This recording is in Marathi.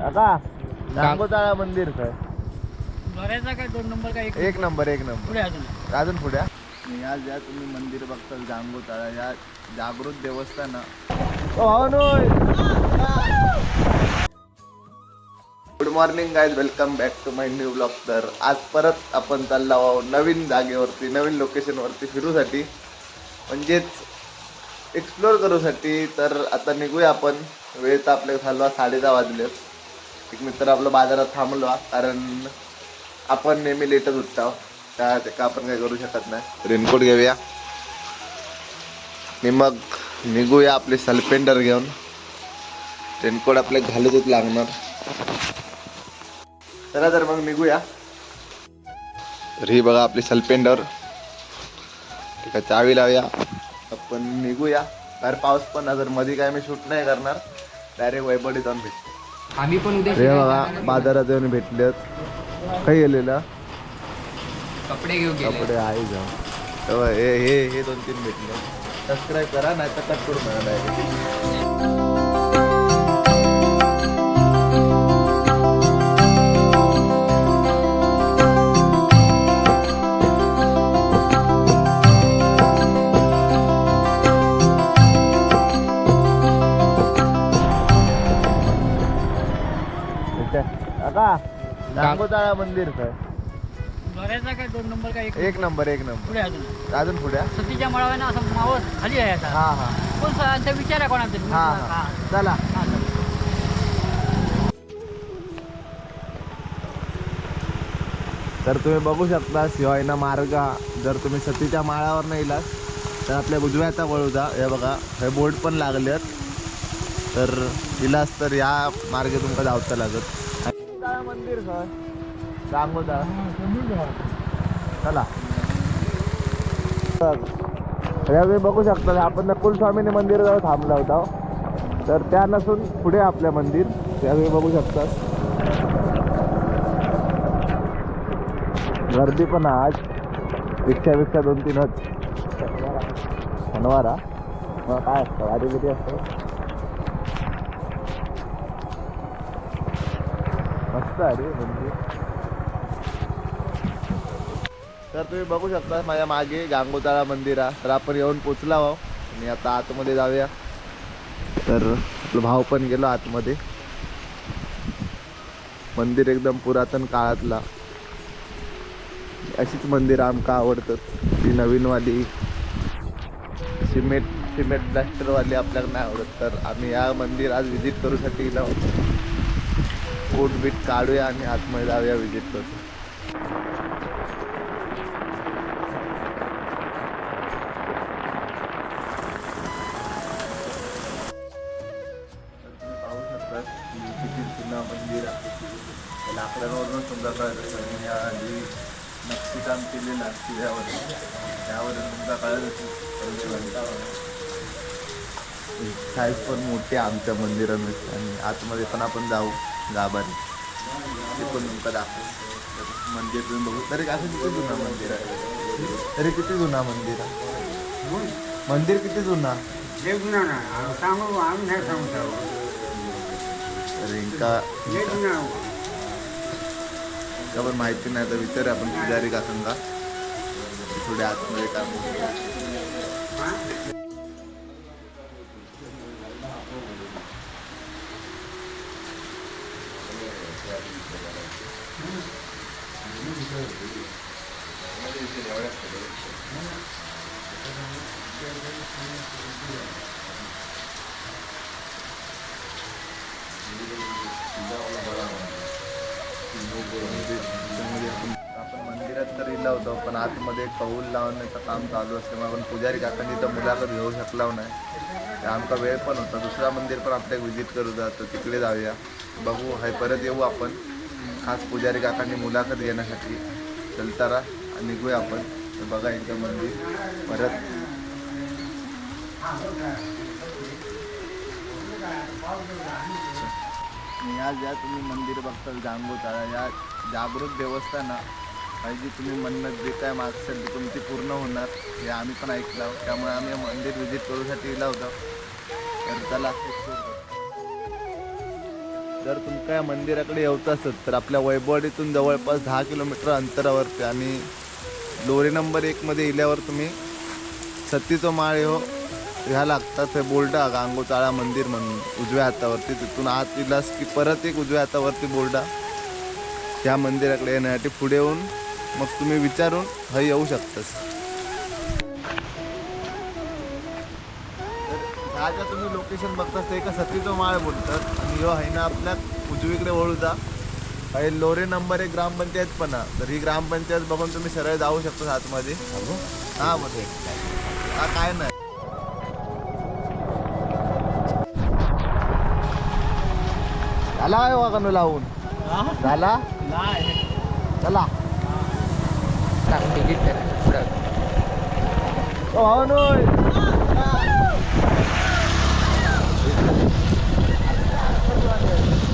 काका जांगोताळा मंदिर सर. काय दोन नंबर काय एक एक नंबर एक नंबर. पुढे अजून? अजून पुढे? आणि या ज्या तुम्ही मंदिर बघताल जांगोताळा या जागृत देवस्थान good morning guys welcome back to my new blog तर आज परत आपण चाललो आहोत नवीन जागेवरती नवीन लोकेशनवरती फिरूसाठी. म्हणजेच एक्सप्लोअर करूसाठी. तर आता निघूया आपण. वेळ तर आपल्या झालो साडे दहा वाजलेत. एक मित्र आपलं बाजारात थांबलो कारण आपण नेहमी लेटच उठतो. त्या का आपण काही करू शकत नाही. रेनकोट घेऊया. आणि मग निघूया आपले सल्पेंडर घेऊन. रेनकोट आपले घालूच लागणार. चला तर मग निघूया. तर ही बघा आपली सल्पेंडर ठीक आहे चावी लावूया. आपण निघूया. बाहेर पाऊस पण ना जर मध्ये काय मी शूट नाही करणार. डायरेक्ट वैबडी जाऊन भेटतो. आम्ही पण उद्या हे बघा बाजारात येऊन भेटलेत. काही गेलेलं? कपडे घेऊ कपडे आहे जाऊन. तेव्हा हे हे हे दोन तीन भेटले. सबस्क्राईब करा नाही तर कट करून काका जांगोताळा मंदिर सर काय दोन नंबर काय एक नंबर एक नंबर. पुढे अजून. अजून पुढे सतीच्या असं मावस खाली आहे आता. हा हा. विचार आहे कोणाचा? तरी? हा हा. हा. चला. हा, चल. तर तुम्ही बघू शकता शिवायना मार्ग. जर तुम्ही सतीच्या माळावर नाही इलास तर आपल्या उजव्याचा वळूचा हे बघा हे बोर्ड पण लागलेत. तर इलास तर या मार्गे तुमका धावता लागत. मंदिर सर रांगोदा चला. तर या तुम्ही बघू शकता आपण कुलस्वामिनी मंदिराजवळ थांबला होता तर त्या नसून पुढे आपल्या मंदिर. त्या तुम्ही बघू शकता. गर्दी पण आहे आज रिक्षा बिक्षा दोन तीनच शनिवारा मग काय असतं? वारी किती असतं? मस्त आहे रे म्हणजे. मंदिर तर तुम्ही बघू शकता माझ्या मागे गांगोताळा मंदिर आहे. तर आपण येऊन पोचला आहो आणि आता आतमध्ये जाऊया. तर आपला भाव पण गेलो आतमध्ये. मंदिर एकदम पुरातन काळातला. अशीच मंदिरं आमका आवडतात. ती नवीनवाली. सिमेंट सिमेंट प्लॅस्टरवाली आपल्याला नाही आवडत. तर आम्ही या मंदिर आज व्हिजिट करूसाठी गेलो कोट बीट काढूया आणि आतमध्ये जाऊया विजिट करू मंदिर आहे. त्या लाकडांवरून सुद्धा कळत आणि या जी नक्षीकाम केलेलं आहे शिऱ्यावर त्यावरून सुद्धा कळत साईज पण मोठी आहे आमच्या मंदिरामध्ये आणि आतमध्ये पण आपण जाऊ. गाभारी. ते पण तुमका दाखवू. मंदिर तुम्ही बघू. तरी असं किती जुना मंदिर आहे? तरी किती जुना मंदिर आहे? मंदिर किती जुना? तर इंका का पण माहिती नाही तर विचारूया आपण पुजारी काकांका थोडे आतमध्ये काम आपण मंदिरात तर इला होतो पण आतमध्ये कौल लावण्याचं काम चालू असल्यामुळे आपण पुजारी काकांनी तर मुलाखत घेऊ शकला नाही. आमचा वेळ पण होता. दुसरा मंदिर पण आपल्या व्हिजिट करू जातो तिकडे जाऊया. बघू हाय परत येऊ आपण. खास पुजारी काकांनी मुलाखत घेण्यासाठी चलतारा निघूया आपण. तर बघा यांचं मंदिर. परत या ज्या तुम्ही मंदिर बघताल जांगोताळा या जागृत देवस्थाना पाहिजे तुम्ही म्हणणं जे काय मागसेल ते तुमची पूर्ण होणार हे आम्ही पण ऐकलं त्यामुळे आम्ही मंदिर व्हिजिट करूसाठी गेला होतो. तर चला. जर तुमका या मंदिराकडे येवचं असत तर आपल्या वैभवडीतून जवळपास दहा किलोमीटर अंतरावरती आणि लोरी नंबर एकमध्ये इल्यावर तुम्ही सतीचो माळ हो ह्या लागतात हे बोलडा गांगोचाळा मंदिर म्हणून उजव्या हातावरती. तिथून आत इलास की परत एक उजव्या हातावरती बोलडा. ह्या मंदिराकडे येण्यासाठी पुढे येऊन मग तुम्ही विचारून हय येऊ शकतास हा ज्या तुम्ही लोकेशन बघता ते एका सतीचो माळ बोलतात. आणि ह्यो आहे ना आपल्या उजवीकडे वळूचा. काही लोरे नंबर एक ग्रामपंचायत पण हा. तर ही ग्रामपंचायत बघून तुम्ही सरळ जाऊ शकता आतमध्ये. हा मध्ये हा काय नाही. झाला काय वागणं लावून. झाला? चला. तिकीट करा Thank you.